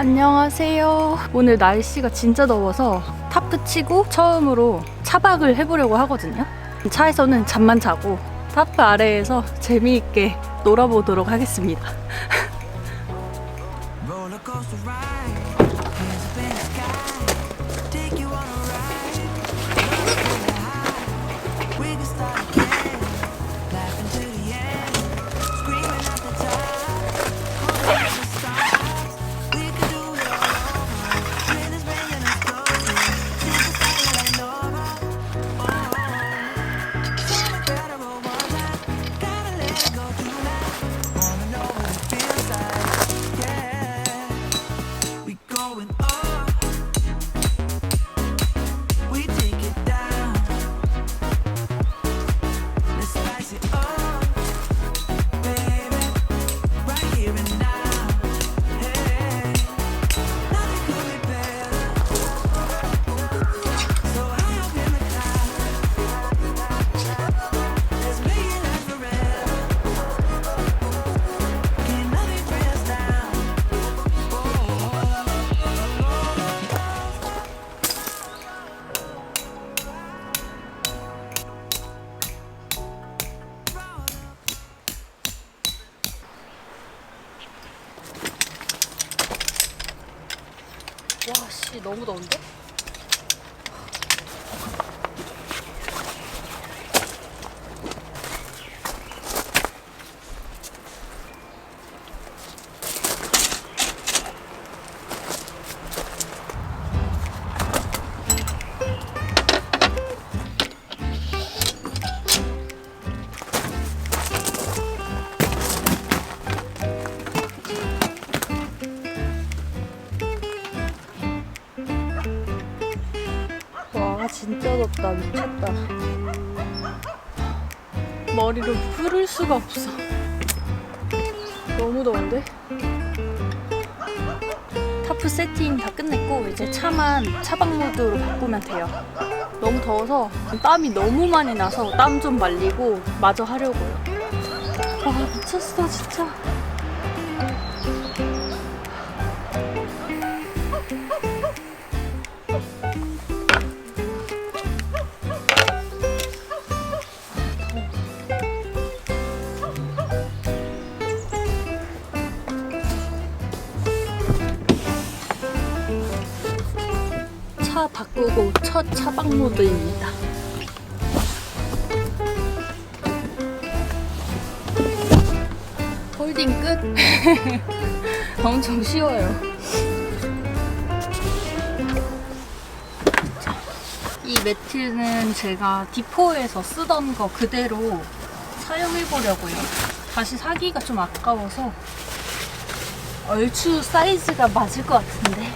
안녕하세요. 오늘 날씨가 진짜 더워서 타프 치고 처음으로 차박을 해보려고 하거든요. 차에서는 잠만 자고 타프 아래에서 재미있게 놀아보도록 하겠습니다. 진짜 덥다. 미쳤다. 머리를 풀을 수가 없어. 너무 더운데? 타프 세팅 다 끝냈고 이제 차만 차박 모드로 바꾸면 돼요. 너무 더워서 땀이 너무 많이 나서 땀 좀 말리고 마저 하려고요. 와 미쳤어 진짜. 첫 차박 모드입니다. 홀딩 끝. 엄청 쉬워요. 자, 이 매트는 제가 디포에서 쓰던 거 그대로 사용해 보려고요. 다시 사기가 좀 아까워서 얼추 사이즈가 맞을 것 같은데.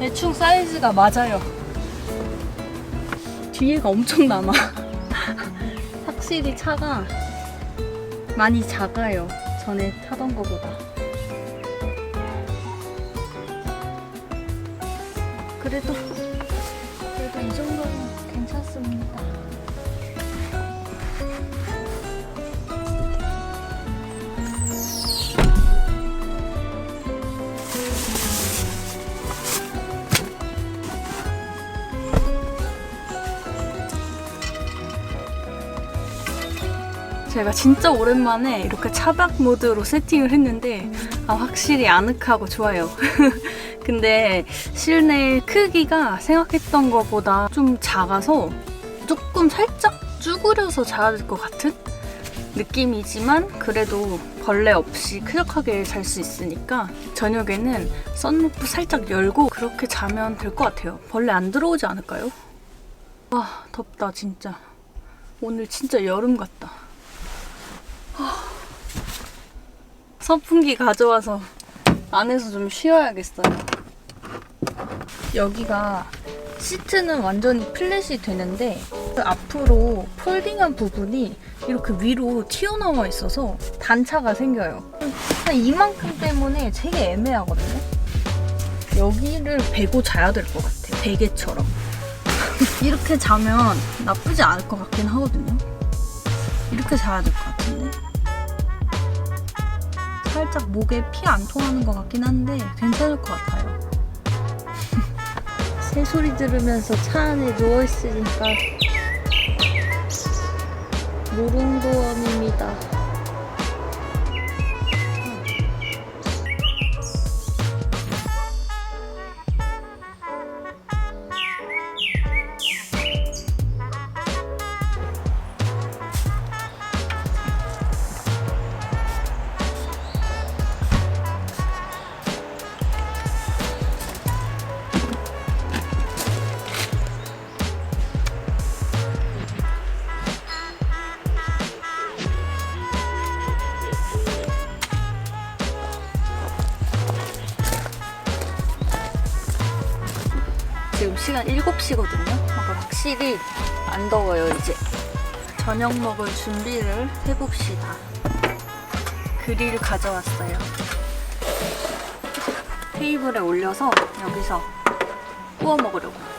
대충 사이즈가 맞아요. 뒤에가 엄청 남아. 확실히 차가 많이 작아요. 전에 타던 거보다. 그래도 제가 진짜 오랜만에 이렇게 차박 모드로 세팅을 했는데 아, 확실히 아늑하고 좋아요. 근데 실내 크기가 생각했던 것보다 좀 작아서 조금 살짝 쭈그려서 자야 될 것 같은 느낌이지만 그래도 벌레 없이 쾌적하게 잘 수 있으니까 저녁에는 썬루프 살짝 열고 그렇게 자면 될 것 같아요. 벌레 안 들어오지 않을까요? 와 덥다 진짜. 오늘 진짜 여름 같다. 선풍기 가져와서 안에서 좀 쉬어야겠어요. 여기가 시트는 완전히 플랫이 되는데 그 앞으로 폴딩한 부분이 이렇게 위로 튀어나와 있어서 단차가 생겨요. 한 이만큼 때문에 되게 애매하거든요. 여기를 베고 자야 될 것 같아. 베개처럼. 이렇게 자면 나쁘지 않을 것 같긴 하거든요. 이렇게 자야 될 것 같은데. 살짝 목에 피 안 통하는 것 같긴 한데 괜찮을 것 같아요. 새소리 들으면서 차 안에 누워있으니까 무릉도원입니다. 7시거든요. 그러니까 확실히 안 더워요, 이제. 저녁 먹을 준비를 해봅시다. 그릴 가져왔어요. 테이블에 올려서 여기서 구워 먹으려고.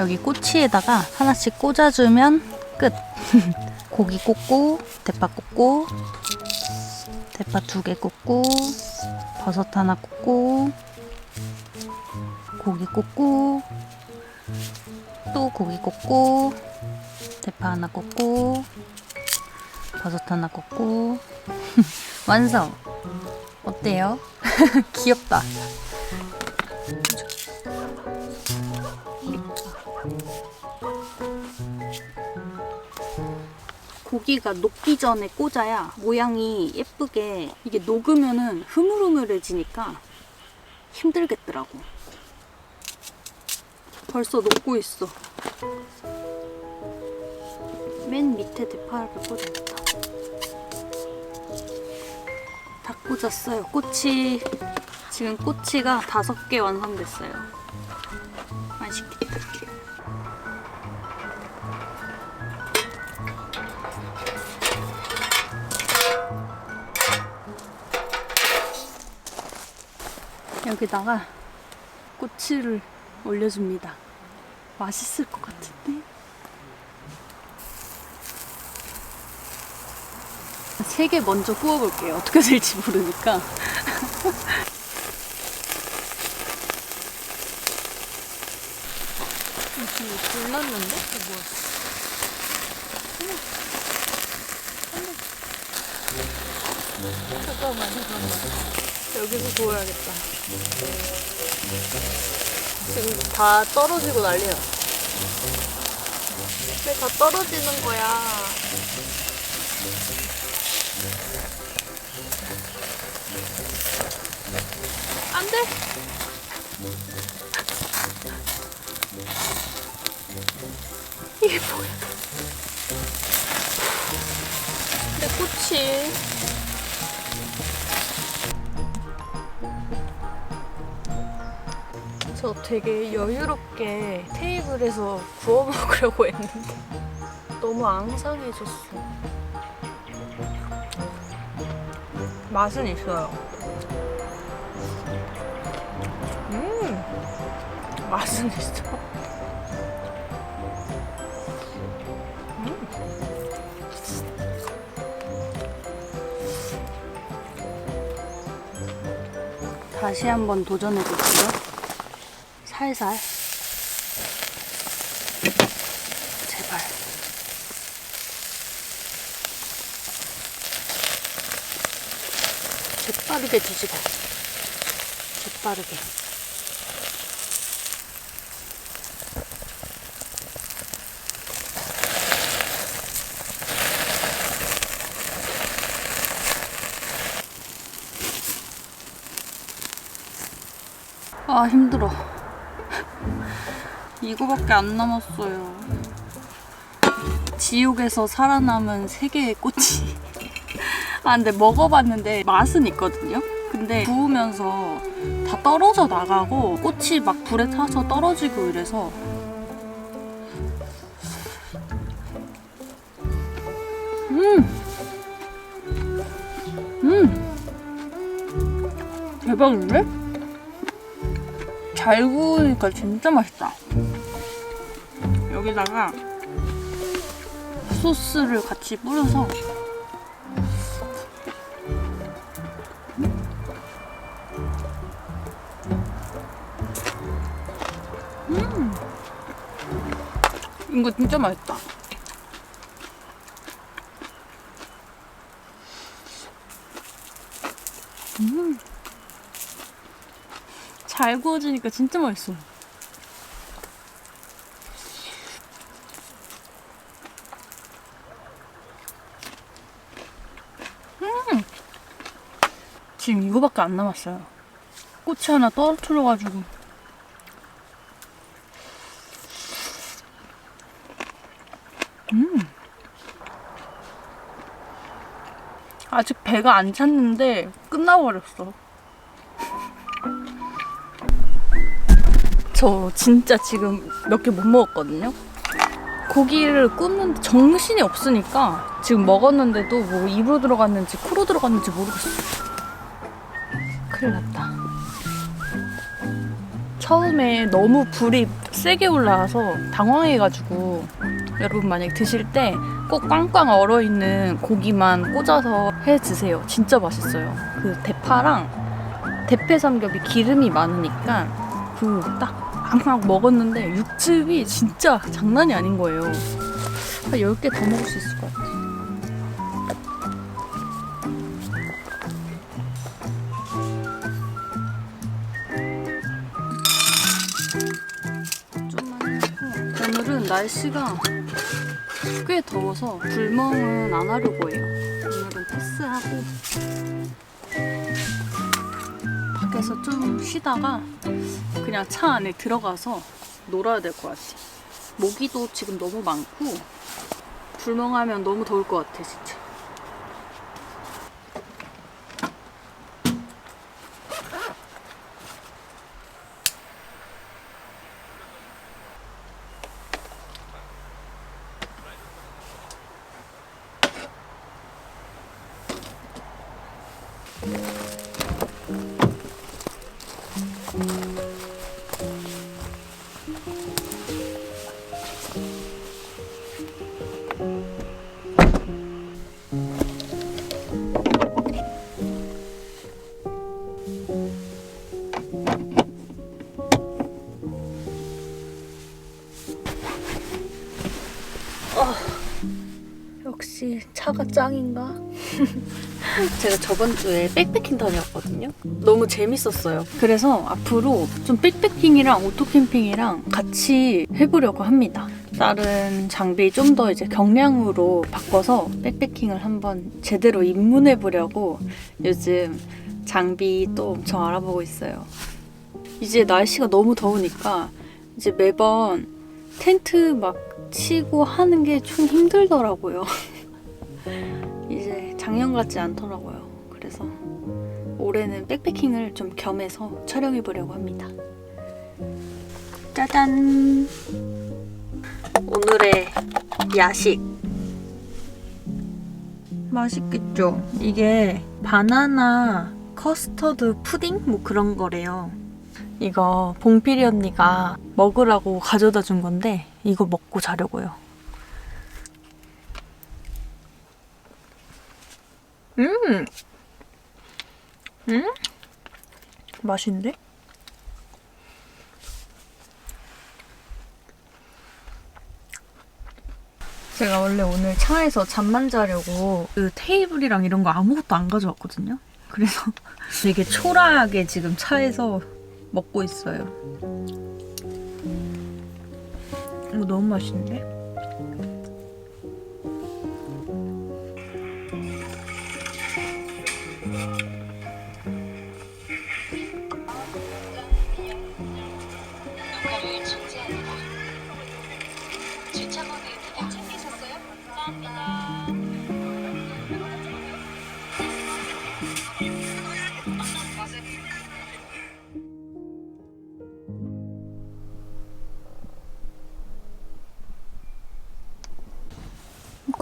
여기 꼬치에다가 하나씩 꽂아주면 끝. 고기 꽂고, 대파 꽂고, 대파 두 개 꽂고, 버섯 하나 꽂고, 고기 꽂고, 또 고기 꽂고, 대파 하나 꽂고, 버섯 하나 꽂고, 완성! 어때요? 귀엽다. 고기가 녹기 전에 꽂아야 모양이 예쁘게 이게 녹으면은 흐물흐물해지니까 힘들겠더라고. 벌써 녹고 있어. 맨 밑에 대파를 꽂아야겠다. 다 꽂았어요. 꼬치 지금 꼬치가 다섯 개 완성됐어요. 여기다가 꼬치를 올려줍니다. 맛있을 것 같은데? 세 개 먼저 구워볼게요. 어떻게 될지 모르니까. 불났는데? 뭐야? 잠깐만, 잠깐만. 여기서 구워야겠다. 지금 다 떨어지고 난리야. 왜 다 떨어지는 거야? 안 돼! 이게 뭐야? 내 꽃이. 저 되게 여유롭게 테이블에서 구워 먹으려고 했는데 너무 앙상해졌어. 맛은 있어요. 음, 맛은 있어. 다시 한번 도전해 볼게요. 살살. 제발. 재빠르게 뒤집어. 재빠르게. 아 힘들어 이거밖에 안 남았어요. 지옥에서 살아남은 세 개의 꼬치. 아 근데 먹어봤는데 맛은 있거든요. 근데 구우면서 다 떨어져 나가고 꽃이 막 불에 타서 떨어지고 이래서 음! 음! 대박인데? 잘 구우니까 진짜 맛있다. 여기다가 소스를 같이 뿌려서 음! 이거 진짜 맛있다. 음. 잘 구워지니까 진짜 맛있어. 음. 지금 이거밖에 안 남았어요. 꼬치 하나 떨어뜨려가지고. 음. 아직 배가 안 찼는데 끝나버렸어. 저 진짜 지금 몇 개 못 먹었거든요. 고기를 굽는데 정신이 없으니까 지금 먹었는데도 뭐 입으로 들어갔는지 코로 들어갔는지 모르겠어요. 큰일 났다. 처음에 너무 불이 세게 올라와서 당황해가지고 여러분 만약에 드실 때 꼭 꽝꽝 얼어있는 고기만 꽂아서 해 드세요. 진짜 맛있어요. 그 대파랑 대패 삼겹이 기름이 많으니까 그딱 앙앙 먹었는데 육즙이 진짜 장난이 아닌 거예요. 한 10개 더 먹을 수 있을 것 같아요. 날씨가 꽤 더워서 불멍은 안 하려고 해요. 오늘은 패스하고 밖에서 좀 쉬다가 그냥 차 안에 들어가서 놀아야 될 것 같아. 모기도 지금 너무 많고 불멍하면 너무 더울 것 같아 진짜. 차가 짱인가? 제가 저번 주에 백패킹 다녔거든요. 너무 재밌었어요. 그래서 앞으로 좀 백패킹이랑 오토캠핑이랑 같이 해보려고 합니다. 다른 장비 좀 더 이제 경량으로 바꿔서 백패킹을 한번 제대로 입문해 보려고 요즘 장비 또 엄청 알아보고 있어요. 이제 날씨가 너무 더우니까 이제 매번 텐트 막 치고 하는 게 좀 힘들더라고요. 이제 작년 같지 않더라고요. 그래서 올해는 백패킹을 좀 겸해서 촬영해 보려고 합니다. 짜잔! 오늘의 야식. 맛있겠죠? 이게 바나나 커스터드 푸딩? 뭐 그런 거래요. 이거 봉필이 언니가 먹으라고 가져다 준 건데 이거 먹고 자려고요. 음, 음, 맛있는데? 제가 원래 오늘 차에서 잠만 자려고 그 테이블이랑 이런 거 아무것도 안 가져왔거든요. 그래서 되게 초라하게 지금 차에서 먹고 있어요. 이거 너무 맛있는데?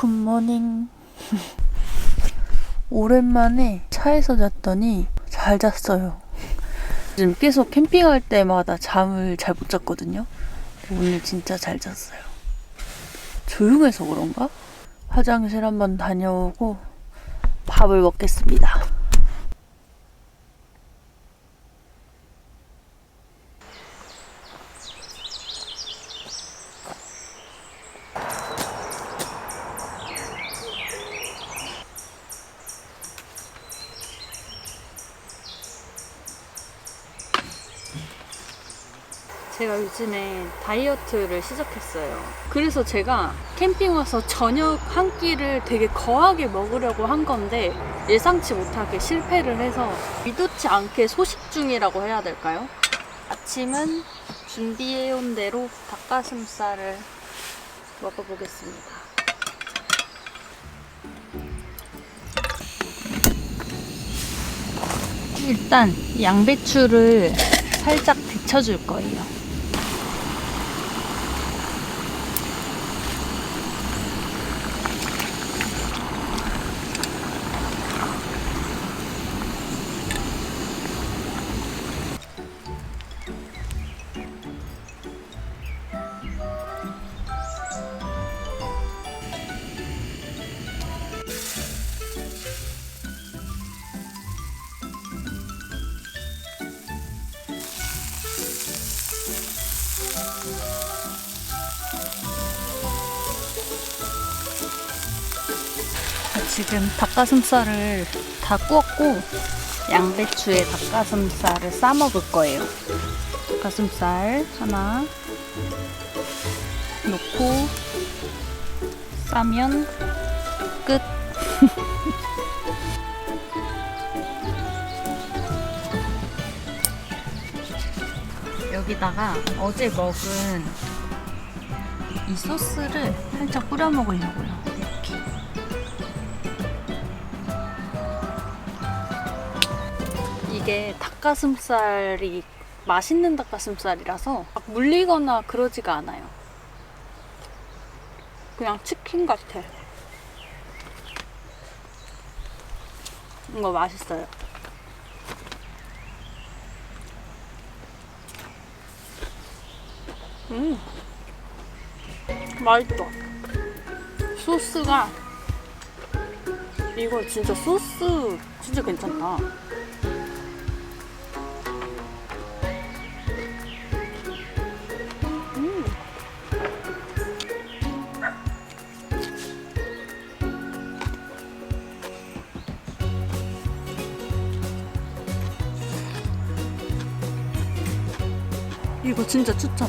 굿모닝. 오랜만에 차에서 잤더니 잘 잤어요. 지금 계속 캠핑할 때마다 잠을 잘 못 잤거든요. 오늘 진짜 잘 잤어요. 조용해서 그런가? 화장실 한번 다녀오고 밥을 먹겠습니다. 제가 요즘에 다이어트를 시작했어요. 그래서 제가 캠핑 와서 저녁 한 끼를 되게 거하게 먹으려고 한 건데 예상치 못하게 실패를 해서 의도치 않게 소식 중이라고 해야 될까요? 아침은 준비해온 대로 닭가슴살을 먹어보겠습니다. 일단 양배추를 살짝 데쳐줄 거예요. 지금 닭가슴살을 다 구웠고 양배추에 닭가슴살을 싸 먹을 거예요. 닭가슴살 하나 넣고 싸면 끝. 여기다가 어제 먹은 이 소스를 살짝 뿌려 먹으려고요. 이게 닭가슴살이 맛있는 닭가슴살이라서 막 물리거나 그러지가 않아요. 그냥 치킨 같아. 이거 맛있어요. 음, 맛있어. 소스가 이거 진짜 소스 진짜 괜찮다. 진짜 추천.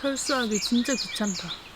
철수하기 진짜 귀찮다.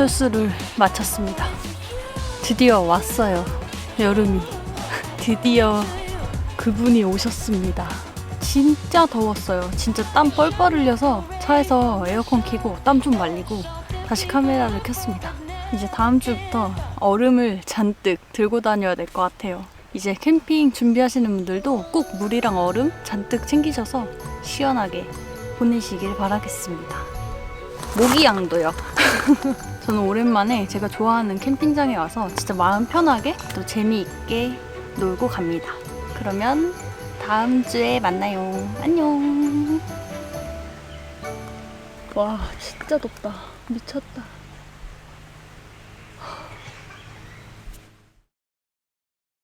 철수를 마쳤습니다. 드디어 왔어요. 여름이. 드디어 그분이 오셨습니다. 진짜 더웠어요. 진짜 땀 뻘뻘 흘려서 차에서 에어컨 켜고 땀 좀 말리고 다시 카메라를 켰습니다. 이제 다음 주부터 얼음을 잔뜩 들고 다녀야 될 것 같아요. 이제 캠핑 준비하시는 분들도 꼭 물이랑 얼음 잔뜩 챙기셔서 시원하게 보내시길 바라겠습니다. 모기양도요. 저는 오랜만에 제가 좋아하는 캠핑장에 와서 진짜 마음 편하게 또 재미있게 놀고 갑니다. 그러면 다음 주에 만나요. 안녕. 와, 진짜 덥다. 미쳤다.